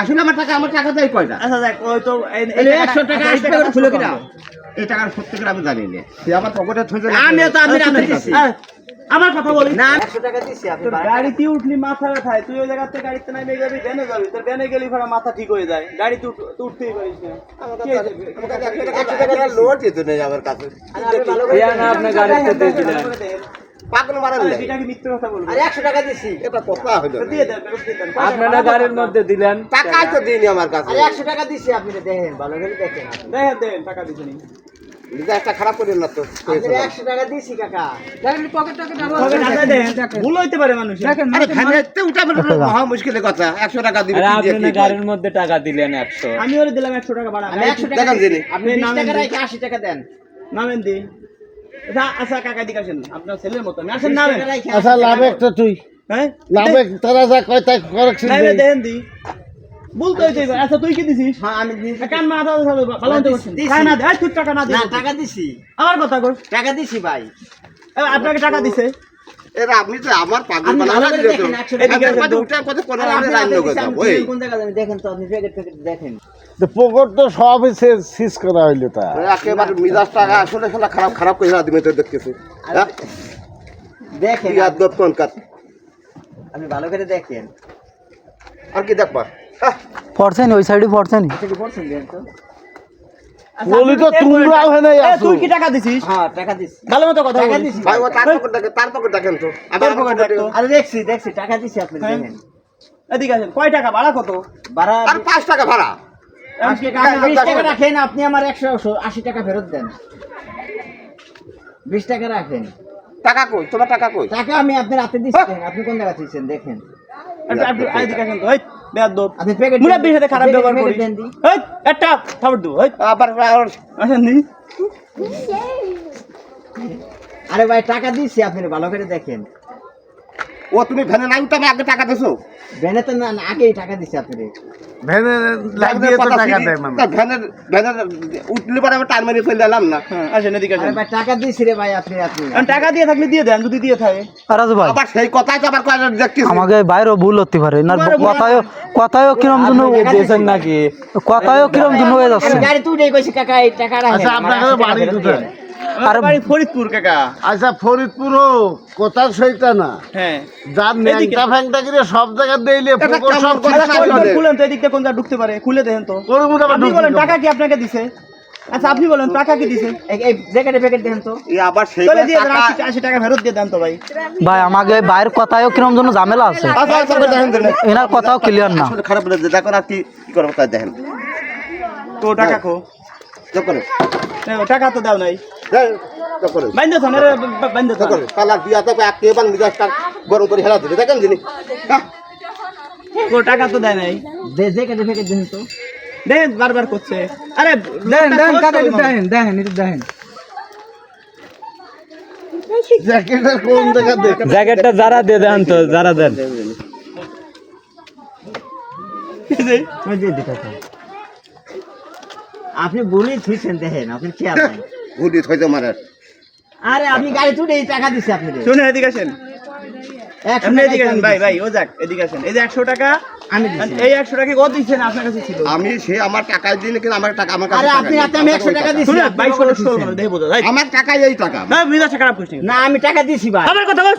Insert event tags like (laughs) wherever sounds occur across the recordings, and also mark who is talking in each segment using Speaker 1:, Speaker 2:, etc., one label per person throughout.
Speaker 1: আসলে আমার টাকা আমার টাকা দেয় কয়টা?
Speaker 2: আচ্ছা দেখ ওই তো
Speaker 1: একশো টাকা আসবে
Speaker 2: টাকাটা ছিল
Speaker 1: কিনা? এই টাকার সত্যি করে আমি জানি না। তুই আমার পকেটে থইছে
Speaker 2: আমিও তো আমি
Speaker 1: আরে
Speaker 2: দিছি আমার কথা বলি।
Speaker 1: না
Speaker 3: একশো টাকা দিচ্ছি আপনি
Speaker 2: গাড়িতে উঠলি মাথা ব্যথায়। তুই ওই জায়গাতে গাড়িতে নামে যাবি ভ্যানে যাবি। তোর ভ্যানে গেলি ফেরা মাথা ঠিক হয়ে যায়। গাড়িতে উঠ- উঠতেই পারিস না। কি হয়েছে?
Speaker 1: একশো টাকা লোড যেত নেই আমার কাছে।
Speaker 3: ভালো করে আপনার গাড়িতে দিয়ে দিলেন।
Speaker 1: পাগল মারান নাই।
Speaker 2: এটা কি মিথ্যে কথা বলবি।
Speaker 3: আরে একশো টাকা দিচ্ছি
Speaker 1: এটা কথা হইল
Speaker 2: দিয়ে দেন ফেরত দিয়ে দেন।
Speaker 3: আপনারা গাড়ির মধ্যে দিলেন।
Speaker 1: টাকাই তো দিইনি আমার কাছে।
Speaker 3: আরে একশো টাকা দিচ্ছি আপনি দেখেন ভালো করে দেখেন
Speaker 2: দেখেন দেন টাকা দিছেন
Speaker 1: একটা খারাপ করিল না তো।
Speaker 3: আপনি একশো টাকা দিচ্ছি কাকা।
Speaker 2: তবে টাকা ভুল হইতে পারে মানুষ
Speaker 1: আরে ভ্যানেতে উঠা মহা মুশকিলের কথা। একশো টাকা দিবি
Speaker 4: আরে আপনি গাড়ির মধ্যে টাকা দিলেন একশো।
Speaker 2: আমি ওরে দিলাম একশো টাকা
Speaker 1: দেখেন
Speaker 3: আপনি টাকা
Speaker 2: দিন।
Speaker 3: টাকা দেন।
Speaker 2: নামেন দি আচ্ছা আচ্ছা কাকা দিকে আসেন। আপনার ছেলের মতো আসেন নামেন
Speaker 5: আচ্ছা লাভ একটা তুই।
Speaker 2: হ্যাঁ?
Speaker 5: লাভ তারা যা কয় তাই করেকশন
Speaker 2: দেন দি। বলতে হইতে আচ্ছা তুই কি দিছিস?
Speaker 3: হ্যাঁ আমি।
Speaker 2: কান ভালো না তুই টাকা না দে
Speaker 3: টাকা দিছি।
Speaker 2: আমার কথা কর।
Speaker 3: টাকা দিছি ভাই।
Speaker 2: আপনাকে টাকা দিছে।
Speaker 1: এরা আপনি তো আমার পাগল বানা
Speaker 3: ভালো
Speaker 1: না
Speaker 3: করে
Speaker 1: দিলে তো
Speaker 3: দেখেন, একশো
Speaker 2: এদিকে
Speaker 1: এদের
Speaker 2: আসেন তো।
Speaker 1: উঠে কথা কোনো আমি রান্না ওই।
Speaker 3: কোন জায়গা জানি দেখেন তো আপনি প্যাকেট প্যাকেট দেখেন।
Speaker 5: পকট তো সবই সিজ করা হইল তা।
Speaker 1: একেবারে মিজাজ টাকা আসলে খারাপ খারাপ তো দেখতেছি। হ্যাঁ?
Speaker 3: দেখেন
Speaker 1: ইয়াদ দত কোন কাজ?
Speaker 3: আপনি ভালো করে দেখেন।
Speaker 1: আর কি দেখবা? আহ,
Speaker 6: পড়ছেন ওই সাইডে পড়ছেন।
Speaker 3: দেন তো?
Speaker 5: বলি তো
Speaker 2: আপনি
Speaker 5: তোমরাও হেনে
Speaker 2: এ, তুই কি টাকা দিছিস?
Speaker 3: হ্যাঁ টাকা দিছি।
Speaker 2: ভালো মতো কথা
Speaker 3: টাকা
Speaker 2: বল
Speaker 1: ভাই ও তার পকেট দেখেন তার পকেট দেখেন তো। আমার
Speaker 2: পকেট
Speaker 1: পকেটে-
Speaker 3: আরে দেখছি দেখছি টাকা দিছি আপনি
Speaker 2: হ্যাঁ।
Speaker 3: দেখেন।
Speaker 2: এদিকে আসেন কয় টাকা ভাড়া কত?
Speaker 3: ভাড়া
Speaker 1: আর পাঁচ টাকা ভাড়া।
Speaker 3: আজকে কাকা বিশ টাকা রাখেন আপনি আমার একশো আশি টাকা ফেরত দেন। বিশ টাকা রাখেন।
Speaker 1: টাকা কই? তোমার টাকা কই?
Speaker 3: টাকা আমি আপনার হাতে দিচ্ছেন আপনি কোন জায়গা দিচ্ছেন দেখেন।
Speaker 2: তো মুরাব্বির সাথে খারাপ ব্যবহার করি। এই একটা এই।
Speaker 1: আবার
Speaker 2: দি
Speaker 3: আরে ভাই টাকা দিচ্ছি আপনি ভালো করে দেখেন।
Speaker 1: ও তুমি ভ্যানে নাই উঠে আগে টাকা দিছো?
Speaker 3: ভ্যানে তো না না, আগেই টাকা দিচ্ছি আপনি
Speaker 5: ভ্যানে লাগিয়ে তো টাকা দেয় মানে
Speaker 1: ভ্যানের ভ্যানের উঠলে পরে আমি টান মেরে ফেলে এলাম না।
Speaker 2: আসেন এদিকে আসেন।
Speaker 3: ভাই টাকা দিচ্ছি রে ভাই আপনি আপনি।
Speaker 2: টাকা দিয়ে থাকলে দিয়ে দেন যদি দিয়ে থাকে।
Speaker 6: রাজু ভাই।
Speaker 1: আবার সেই কথাই তো আবার কয়জন দেখতেছি।
Speaker 6: আমাকে বাইরেও ভুল হতে পারে না কথায়ও কথায়ও কিরম জন্য
Speaker 4: দিয়েছেন নাকি?
Speaker 6: কথায়ও কিরম জন্য হয়ে যাচ্ছে।
Speaker 3: গাড়ি কাকা এই টাকা রাখেন
Speaker 5: আচ্ছা
Speaker 3: আমার
Speaker 5: আপনাকে
Speaker 3: 80 টাকা
Speaker 5: বাড়ি কোথায়
Speaker 3: দেন।
Speaker 2: বাড়ি ফরিদপুর কাকা।
Speaker 5: আচ্ছা সেইটা না।
Speaker 2: হ্যাঁ।
Speaker 5: যার
Speaker 2: এদিকে।
Speaker 5: ফ্যাংটা করে সব জায়গায় দিলে
Speaker 1: এটা
Speaker 5: সব
Speaker 1: কথা
Speaker 5: শেষ করে
Speaker 1: বলে?
Speaker 5: দেয়।
Speaker 2: খুলেন তো এদিকটা কোন যা ঢুকতে পারে খুলে দেখেন তো।
Speaker 5: ওর মধ্যে আবার
Speaker 2: আপনি বলেন টাকা কি আপনাকে দিছে? আচ্ছা আপনি বলেন টাকা কি দিছে?
Speaker 3: এই- এই প্যাকেট দেন তো।
Speaker 1: আবার সেই
Speaker 2: চলে দিয়ে দেন
Speaker 1: টাকা
Speaker 2: আশি আশি টাকা ফেরত দিয়ে দেন তো ভাই।
Speaker 6: ভাই আমাকে বাইরের কথায়ও জন্য ঝামেলা আছে?
Speaker 1: আচ্ছা।
Speaker 6: এনার কথাও ক্লিয়ার না।
Speaker 1: খারাপ লাগে দেখুন আর কি কি করব দেখেন।
Speaker 2: তো টাকা খো
Speaker 1: চুপ করে।
Speaker 2: টাকা তো দাও নাই।
Speaker 1: দেখেন, চুপ করে
Speaker 2: বাইন্দে থান রে বাইন্দে
Speaker 1: চুপ
Speaker 2: থান।
Speaker 1: করে পালার বিয়া তো এক কেবান মিজাজটা গরম করে হেলা দিলে দেখেন যিনি। হ্যাঁ।
Speaker 2: তো টাকা তো দেয় নাই।
Speaker 3: যে যে কেটে প্যাকেট দেন তো।
Speaker 2: দেখেন বারবার করছে। আরে
Speaker 6: দেন দেন
Speaker 2: লোকটা
Speaker 6: কাকা
Speaker 2: খোঁজ করো।
Speaker 6: দেখেন দেখেন এটা দেখেন
Speaker 5: জ্যাকেটের কোন জায়গা দেখ
Speaker 4: জ্যাকেটটা যারা দিয়ে দেন তো যারা দেন।
Speaker 3: ওই যে দিতে থাক। আপনি বলেই থুইছেন দেখেন আপনি খেয়াল নাই।
Speaker 1: ঘুরি থইতে মারার
Speaker 3: আরে আপনি গাড়ি তুলে টাকা দিচ্ছে আপনি
Speaker 2: শুনে এদিকে আসেন। আপনি এদিকে আসেন ভাই ভাই ও যাক এদিকে আসেন। এই যে একশো টাকা
Speaker 3: আমি দিছি।
Speaker 2: এই একশো টাকা দিচ্ছেন আপনার কাছে ছিল?
Speaker 1: আমি সে আমার টাকা কিন্তু আমার টাকা আমার কাছে
Speaker 3: আরে আপনি। আমি একশো টাকা দিছি
Speaker 2: বাইশ
Speaker 1: আমার টাকাই এই টাকা।
Speaker 2: না খারাপ করছিস
Speaker 3: না আমি টাকা দিছি ভাই।
Speaker 2: আমার কথা বল।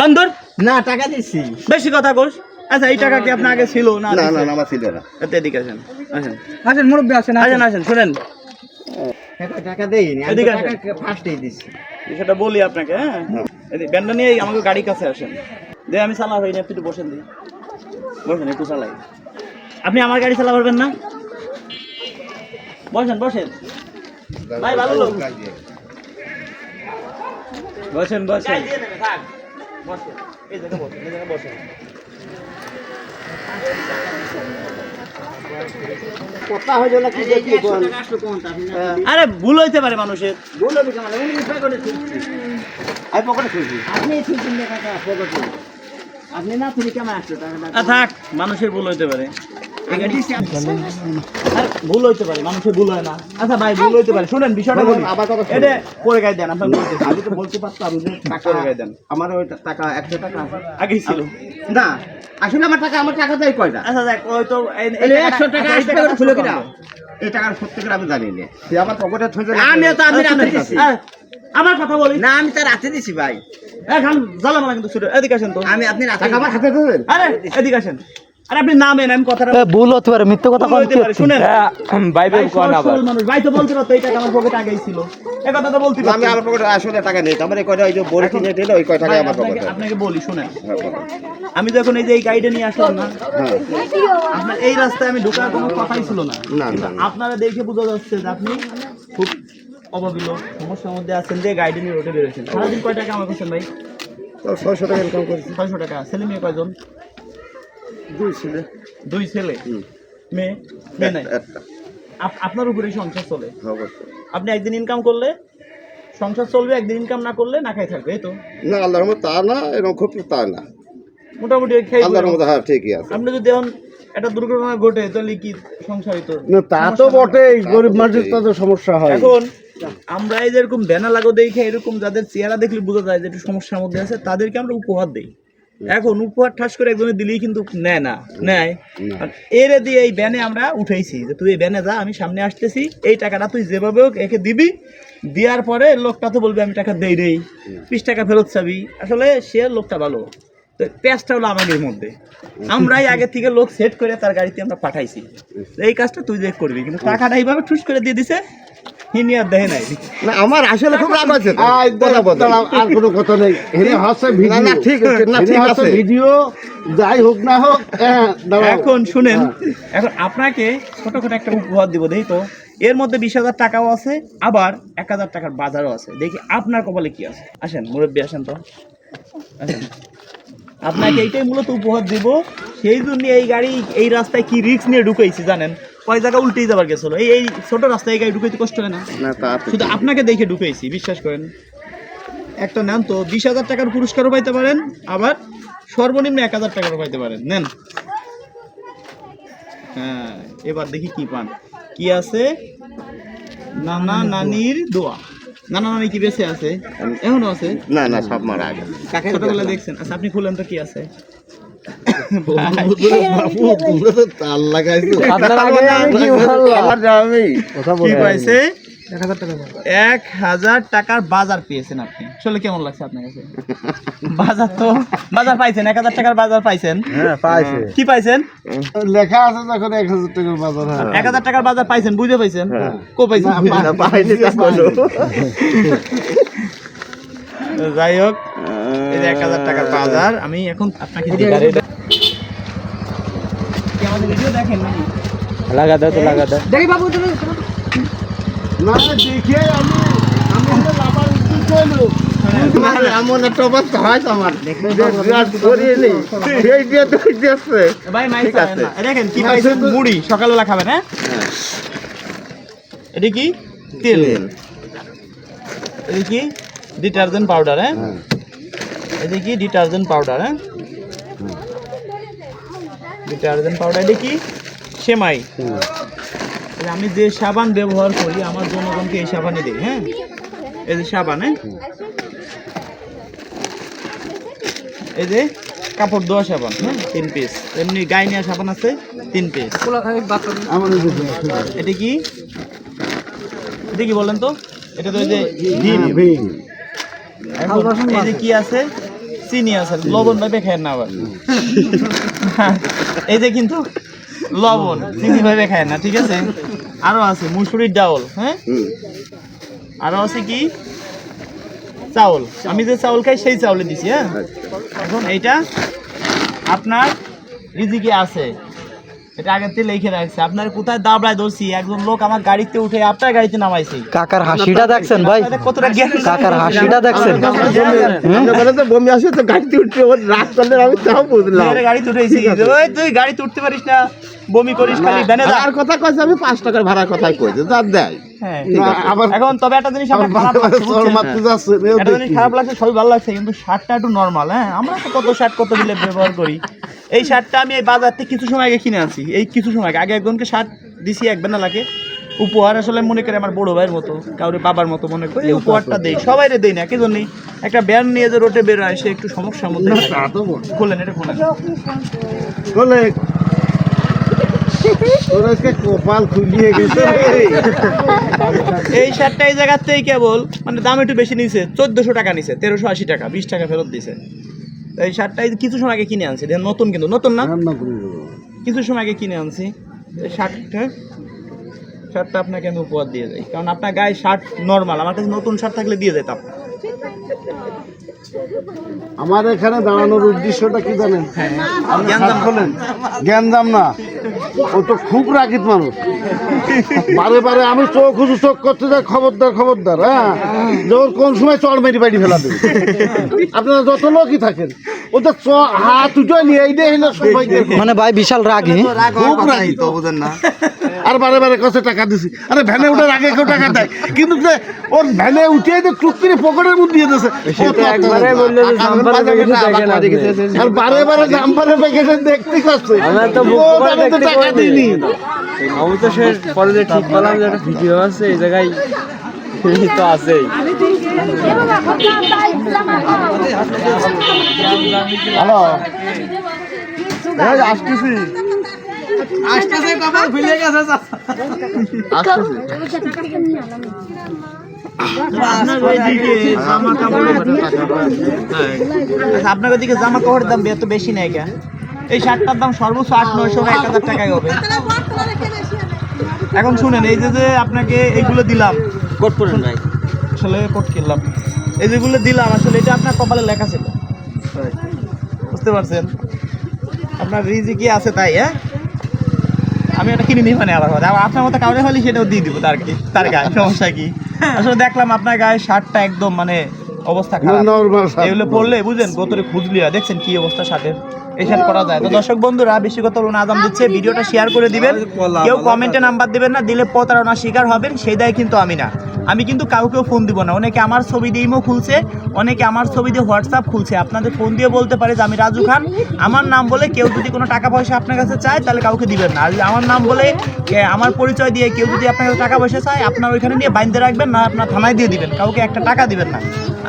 Speaker 2: বান্দর।
Speaker 3: না টাকা দিছি।
Speaker 2: বেশি কথা কোস আচ্ছা এই টাকা কি আপনার আগে ছিল না
Speaker 1: না না আমার ছিল না।
Speaker 2: এতে এদিকে আসেন। আসেন।
Speaker 6: আসেন মুরব্বী আসেন।
Speaker 2: আসেন আসেন শুনেন।
Speaker 3: টাকা- টাকা দেইনি আমি
Speaker 2: এদিকে আসেন।
Speaker 3: টাকা ফার্স্টেই দিছি।
Speaker 2: বিষয়টা বলি আপনাকে হ্যাঁ? এদিকে ব্যান্ডটা নিয়ে আমাকে গাড়ির কাছে আসেন। যে আমি চালা হইনি আপনি একটু বসেন দিই বসেন একটু চালাই। আপনি আমার গাড়ি চালা পারবেন না? বসেন বসেন। ভাই ভালো লোক।
Speaker 4: বসেন বসেন
Speaker 2: বসেন। এই জায়গায় বসেন এই জায়গায় বসেন।
Speaker 3: কথা হইল না কি যে কোন
Speaker 2: আরে ভুল হইতে পারে মানুষের।
Speaker 3: বলো বিকা মানে উনি প্যাকেটে থুইছি
Speaker 1: আমি পকেটে থইছি
Speaker 3: আপনি থুইছেন না কাকা পকেটে আপনি না তুমি কেমন আসছো টাকাটা
Speaker 2: থাক মানুষের ভুল হইতে পারে। ভুল হইতে পারে মানুষের ভুল হয় না। আচ্ছা ভাই ভুল হইতে পারে। শুনেন বিষয়টা
Speaker 1: বলুন, আবার কথা
Speaker 2: এটা পরে গায়ে দেন আপনার
Speaker 1: আমি তো বলতে পারতাম যে টাকা
Speaker 2: করে গায়ে দেন
Speaker 1: আমার ওই টাকা একশো টাকা
Speaker 2: আগেই ছিল।
Speaker 3: না আসলে আমার টাকা আমার টাকা দেয় কয়টা?
Speaker 2: আচ্ছা দেখ ওই তো
Speaker 3: একশো টাকা কিনা? এই টাকার সত্যি করে আমি জানি না। সে আমার পকেটে থইছে
Speaker 2: আমি তো আমি রাতে দিছি। আমার কথা বলি
Speaker 3: না আমি তো রাতে দিছি ভাই।
Speaker 2: এখন কিন্তু এদিকে আসেন তো।
Speaker 3: আমি আপনি রাতে টাকা আমার হাতে দেবেন?
Speaker 2: আরে এদিকে আসেন। আরে আপনি নামেন আমি কথাটা
Speaker 6: ভুল হতে পারে মিথ্যে কথা
Speaker 2: ভুল
Speaker 6: কোন
Speaker 2: পারে, শুনেন।
Speaker 4: বাইবে
Speaker 2: ভাই,
Speaker 4: কোন আবার?
Speaker 2: মানুষ ভাই তো বলতে পারতো এই টাকা আমার পকেটে আগেই ছিল। এ কথা তো বলতে
Speaker 1: আমি আমার পকেটে আসলে টাকা নেই আমার এই কয়টা ওই যে বড়ি কিনে দিলে ওই কয় টাকা আমার পকেটে
Speaker 2: আপনাকে বলি শুনেন।
Speaker 1: হ্যাঁ,
Speaker 2: আমি যখন এই যে এই গাড়িটা নিয়ে আসলাম না
Speaker 1: হ্যাঁ।
Speaker 2: আপনার এই রাস্তায় আমি ঢোকার কোনো কথাই ছিল
Speaker 1: না।
Speaker 2: আপনারা দেখে বোঝা যাচ্ছে যে আপনি খুব অভাবী লোক সমস্যার মধ্যে আছেন যে গাড়ি নিয়ে রোডে বেরোছেন সারাদিন কয় টাকা আমার করছেন ভাই?
Speaker 1: তো ছয়শো টাকা ইনকাম করছি।
Speaker 2: ছয়শো টাকা ছেলে মেয়ে কয়জন?
Speaker 1: দুই ছেলে।
Speaker 2: দুই ছেলে? মেয়ে? মেয়ে নাই? আপনার উপরে সংসার চলে? আপনি একদিন ইনকাম করলে সংসার চলবে একদিন ইনকাম না করলে না খাই থাকবে এই তো?
Speaker 1: না আল্লাহর রহমত তা না এরকম খুব তা না।
Speaker 2: মোটামুটি খেয়ে
Speaker 1: আল্লাহর রহমত হ্যাঁ ঠিকই আছে।
Speaker 2: আপনি যদি এখন একটা দুর্ঘটনা ঘটে তাহলে কি সংসারই তো
Speaker 5: না তা তো বটেই গরিব মানুষের তো তো সমস্যা হয়।
Speaker 2: এখন আমরা এই যেরকম ব্যানা লাগো দেখে এরকম যাদের চেহারা দেখলে বোঝা যায় যে একটু সমস্যার মধ্যে আছে তাদেরকে আমরা উপহার দেই। এখন উপহার ঠাস করে একজনে দিলেই কিন্তু নেয় না নেয়। এরে দিয়ে এই ব্যানে আমরা উঠেছি যে তুই এই ব্যানে যা আমি সামনে আসতেছি এই টাকাটা তুই যেভাবে হোক একে দিবি দেওয়ার পরে লোকটা তো বলবে আমি টাকা দেই দেই বিশ টাকা ফেরত চাবি। আসলে সে লোকটা ভালো। তো পেঁচটা হলো আমাদের মধ্যে। আমরাই আগে থেকে লোক সেট করে তার গাড়িতে আমরা পাঠাইছি। এই কাজটা তুই দেখ করবি কিন্তু টাকাটা এইভাবে ঠুস করে দিয়ে দিছে হিনি আর নাই।
Speaker 1: না আমার আসলে খুব রাগ আছে তো।
Speaker 5: আয়,
Speaker 1: কথা বলো।
Speaker 5: দাঁড়াও, আর কোনো কথা নেই। এনে হচ্ছে ভিডিও
Speaker 1: না, না, ঠিক আছে, না, ঠিক আছে।
Speaker 5: ভিডিও যাই হোক না হোক হ্যাঁ,
Speaker 2: এখন শুনেন এখন আপনাকে ছোট করে একটা উপহার দিব দেখি তো। এর মধ্যে বিশ হাজার টাকাও আছে আবার এক হাজার টাকার বাজারও আছে। দেখি আপনার কপালে কি আছে। আসেন মুরব্বী আসেন তো। আসেন। আপনাকে এইটাই মূলত উপহার দিব। সেই জন্য এই গাড়ি এই রাস্তায় কি রিস্ক নিয়ে ঢুকাইছি জানেন? জায়গা উল্টেই যাবার গেছিল। এই এই ছোট রাস্তায় এই গাড়ি ঢুকাইতে কষ্ট হয় না। শুধু আপনাকে দেখে বিশ্বাস করেন। একটা নেন তো বিশ হাজার টাকার পুরস্কারও পাইতে পারেন আবার সর্বনিম্ন এক হাজার টাকারও পাইতে পারেন। নেন। হ্যাঁ এবার দেখি কি পান। কি আছে? নানা নানির দোয়া। নানা নানি কি বেঁচে আছে? এখনও আছে?
Speaker 1: না না সব মারা গেছে।
Speaker 2: ছোটবেলা দেখছেন। আচ্ছা আপনি খুলেন তো কি আছে?
Speaker 1: লাগাইছো
Speaker 6: কি
Speaker 2: পাইছে এক হাজার টাকার বাজার পেয়েছেন আপনি। আসলে কেমন লাগছে আপনার কাছে? বাজার তো বাজার পাইছেন এক হাজার টাকার বাজার পাইছেন। কি পাইছেন?
Speaker 5: লেখা আছে যখন এক হাজার টাকার বাজার
Speaker 2: এক হাজার টাকার বাজার পাইছেন। বুঝে পাইছেন। কো পাইছেন। যাই হোক এই যে এক হাজার টাকার বাজার আমি এখন আপনাকে দিই। কি আমাদের ভিডিও দেখেন নাকি?
Speaker 4: লাগা দাও তো লাগা দাও।
Speaker 3: দেখি বাবু তুমি
Speaker 5: না দেখে আমি আমি
Speaker 1: হয়
Speaker 2: সকালবেলা খাবেন হ্যাঁ। এটা কি? তেল। এটা কি? ডিটারজেন্ট পাউডার হ্যাঁ? এটা কি ডিটারজেন্ট পাউডার হ্যাঁ? ডিটারজেন্ট পাউডার এটা কি? সেমাই। আমি যে সাবান ব্যবহার করি আমার জনগণকে এই সাবানে দিই হ্যাঁ? এই যে সাবান হ্যাঁ? এই যে কাপড় ধোয়া সাবান হ্যাঁ? তিন পিস এমনি গায়ে নেওয়া সাবান আছে তিন পিস
Speaker 5: আমার
Speaker 2: এটা কি? এটা কি বলেন তো? এটা তো এই যে ডিম
Speaker 5: ভিম
Speaker 2: এখন এই যে কি আছে? চিনি আছে লবণ ভাবে খায় না আবার। এই যে কিন্তু লবণ চিনি ভাবে খায় না ঠিক আছে? আরও আছে মুসুরির ডাউল হ্যাঁ। আরও আছে কি? চাউল। আমি যে চাউল খাই সেই চাউলে দিছি হ্যাঁ? এখন এইটা আপনার রিজিকে আছে। এটা থেকে লিখে রাখছে। আপনার কোথায় দাবড়ায় ধরছি? একজন লোক আমার গাড়িতে উঠে আপনার গাড়িতে নামাইছে।
Speaker 6: কাকার হাসিটা দেখছেন ভাই?
Speaker 2: কতটা জ্ঞান
Speaker 6: কাকার হাসিটা দেখছেন?
Speaker 1: আমরা তো বমি আসে তো গাড়িতে উঠে ওর রাগ করলে আমি তাও বুঝলাম।
Speaker 2: গাড়িতে উঠেছি তুই গাড়িতে উঠতে পারিস না। বমি করিস খালি ভ্যানে যা
Speaker 1: আর কথা কইছে আমি পাঁচ টাকার ভাড়ার কথাই কইছে যা দেয়।
Speaker 2: হ্যাঁ
Speaker 1: আছে।
Speaker 5: আবার
Speaker 2: এখন তবে একটা জিনিস আমার খারাপ লাগছে একটা জিনিস খারাপ লাগছে সবই ভালো লাগছে কিন্তু শার্টটা একটু নর্মাল হ্যাঁ? আমরা তো কত শার্ট কত দিলে ব্যবহার করি। এই শার্টটা আমি এই বাজার থেকে কিছু সময় আগে কিনে আনছি এই কিছু সময় আগে। আগে একজনকে শার্ট দিছি এক বেনা লাগে উপহার আসলে মনে করি আমার বড় ভাইয়ের মতো কাউরে বাবার মতো মনে করি উপহারটা দেই সবাই দেই না কি জন্যই একটা ব্যান নিয়ে যে রোটে বের হয় সে একটু সমস্যার মধ্যে। খোলেন এটা খোলেন।
Speaker 5: তোর আজকে কপাল খুলিয়ে গেছে
Speaker 2: এই শার্টটা এই জায়গার থেকে কেবল মানে দাম একটু বেশি নিছে চোদ্দশো টাকা নিছে তেরোশো আশি টাকা বিশ টাকা ফেরত দিছে। এই শার্টটা কিছু সময় আগে কিনে আনছি দেখেন নতুন কিন্তু নতুন না? কিছু সময় আগে কিনে আনছি। এই শার্টটা শার্টটা আপনাকে আমি উপহার দিয়ে যাই কারণ আপনার গায়ে শার্ট নর্মাল আমার কাছে নতুন শার্ট থাকলে দিয়ে যেতাম
Speaker 5: আমার এখানে দাঁড়ানোর উদ্দেশ্যটা কি জানেন? খোলেন জ্ঞানদাম না। ও তো খুব রাগিত মানুষ। বারে বারে আমি চোখ উঁচু, চোখ করতে যাই, খবরদার খবরদার হ্যাঁ? যখন কোন সময় চড় মেরি বাড়ি ফেলা দেবে। আপনারা যত লোকই থাকেন হাত উঠে নিয়ে
Speaker 6: মানে ভাই বিশাল রাগি।
Speaker 5: খুব রাগি তো বুঝেন না। (laughs) আর বারে বারে কাছে টাকা দিছি। আরে ভ্যানে উঠার আগে কেউ টাকা দেয়। কিন্তু ওর ভ্যানে উঠিয়ে যে টুক করে পকেটের মধ্যে দিয়ে দিয়েছে। আর বারে বারে (laughs) জাম্পারের প্যাকেটে দেখতে পাচ্ছে।
Speaker 4: তো
Speaker 5: ও
Speaker 4: করে
Speaker 5: তাহলে তো টাকা
Speaker 4: পারি।
Speaker 5: দিইনি।
Speaker 4: যে ঠিক করলাম যে একটা ভিডিও আছে এই জায়গায় (laughs) তো আছেই।
Speaker 5: হ্যালো এই আসতেছি।
Speaker 2: আপনার ওইদিকে জামা কাপড় আচ্ছা, আপনার ওইদিকে জামা কাপড়ের দাম এত বেশি নেই কেন? এই শার্টটার দাম সর্বোচ্চ আট নয়শো এক হাজার টাকায় হবে। এখন শুনেন এই যে যে আপনাকে এইগুলো দিলাম কোট ভাই। আসলে কোট কিনলাম। এই যেগুলো দিলাম আসলে এটা আপনার কপালে লেখা ছিল। বুঝতে পারছেন? আপনার রিজি কি আছে তাই হ্যাঁ? আমি এটা কিনে নিই মানে আবার কথা। আপনার মতো কাউরে হলে সেটাও দিয়ে দিব তার কি তার গায়ে। সমস্যা কি? আসলে দেখলাম আপনার গায়ে শার্টটা একদম মানে অবস্থা খারাপ।
Speaker 5: নর্মাল
Speaker 2: এগুলো পড়লে বুঝলেন গোতরে খুঁজলিয়া দেখছেন কি অবস্থা শার্টের? এই শার্ট করা যায়। তো দর্শক বন্ধুরা বেশি কথা বলুন আদাম দিচ্ছে। ভিডিওটা শেয়ার করে দিবেন। কেউ কমেন্টে নাম্বার দিবেন না দিলে প্রতারণার শিকার হবেন। সেই দায় কিন্তু আমি না। আমি কিন্তু কাউকেও ফোন দিব না। অনেকে আমার ছবি দিয়ে ইমো খুলছে, অনেকে আমার ছবি দিয়ে হোয়াটসঅ্যাপ খুলছে। আপনাদের ফোন দিয়ে বলতে পারে যে আমি রাজু খান। আমার নাম বলে কেউ যদি কোনো টাকা পয়সা আপনার কাছে চায়, তাহলে কাউকে দিবেন না। আর আমার নাম বলে আমার পরিচয় দিয়ে কেউ যদি আপনার কাছে টাকা পয়সা চায়, আপনার ওইখানে নিয়ে বাইন্ধে রাখবেন, না আপনার থানায় দিয়ে দিবেন। কাউকে একটা টাকা দিবেন না।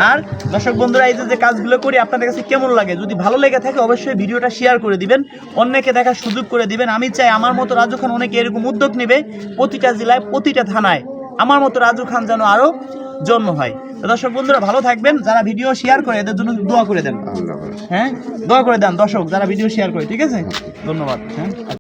Speaker 2: আর দর্শক বন্ধুরা, এই যে কাজগুলো করি, আপনাদের কাছে কেমন লাগে? যদি ভালো লেগে থাকে, অবশ্যই ভিডিওটা শেয়ার করে দিবেন। অন্যকে দেখার সুযোগ করে দিবেন। আমি চাই আমার মতো রাজু খান অনেকে এরকম উদ্যোগ নেবে প্রতিটা জেলায়, প্রতিটা থানায়। আমার মতো রাজু খান যেন আরও জন্ম হয়। তো দর্শক বন্ধুরা ভালো থাকবেন। যারা ভিডিও শেয়ার করে এদের জন্য দোয়া করে দেন। হ্যাঁ? দোয়া করে দেন দর্শক যারা ভিডিও শেয়ার করে ঠিক আছে? ধন্যবাদ। হ্যাঁ?